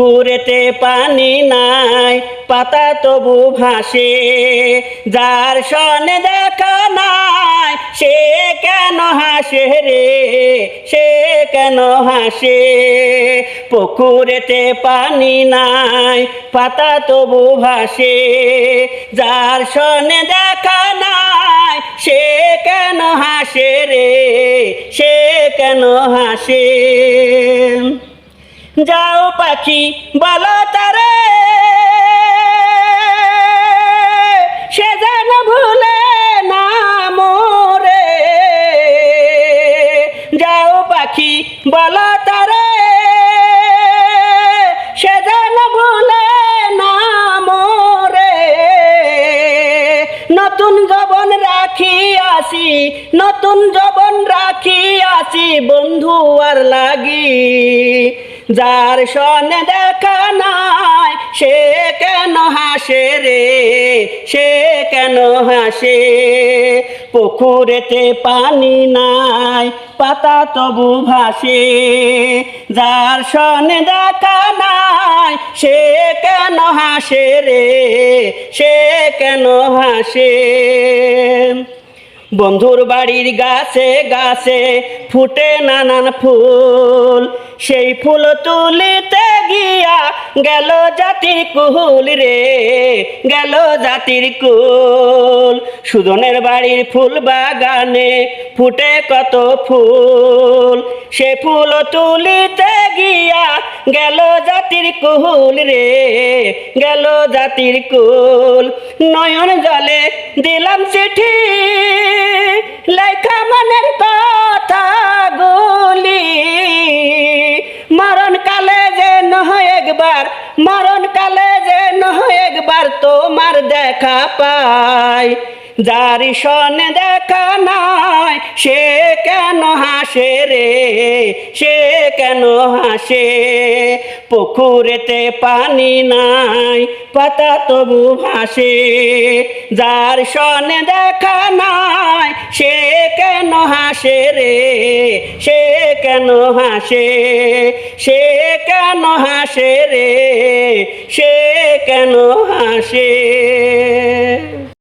পুরেতে পানি নাই, পাতা তবু ভাসে। যার সনে দেখা নাই, সে কেন হাসে রে? সে কেন হাসে? পুকুরেতে পানি নাই, পাতা তবু ভাসে। যার সনে দেখা নাই, সে কেন হাসে রে? সে কেন হাসে? যাও পাখি, বলো তারে। সে যেন ভুলে না মোরে। যাও পাখি, বলো তারে। সে যেন ভুলে না মোরে। নতুন জবন রাখি আসি, নতুন জবন রাখি আসি, বন্ধু আর লাগি। যার সনে দেখা নাই, সে কেন হাসে রে? সে কেন হাসে? পুকুরেতে পানি নাই, পাতা তবু ভাসে। যার সনে দেখা নাই, সে কেন হাসে রে? সে কেন হাসে? বন্ধুর বাড়ির গাছে গাছে ফুটে নানান ফুল। সেই ফুল তুলিতে গিয়া গেল জাতির কুহুল রে, গেল জাতির কুল। সুদনের বাড়ির ফুল বাগানে ফুটে কত ফুল। সে ফুল তুলিতে গিয়া গেল জাতির কুহুল রে, গেল জাতির কুল। নয়ন জলে দিলাম চিঠি দেখা পাই। যার সনে দেখা নাই, সে কেন হাসে রে? সে কেন হাসে? পুকুরেতে পানি নাই, পাতা তবু ভাসে। যার সনে দেখা নাই, সে কেন হাসে রে? সে কেন হাসে? সে কেন হাসে রে? সে কেন হাসে?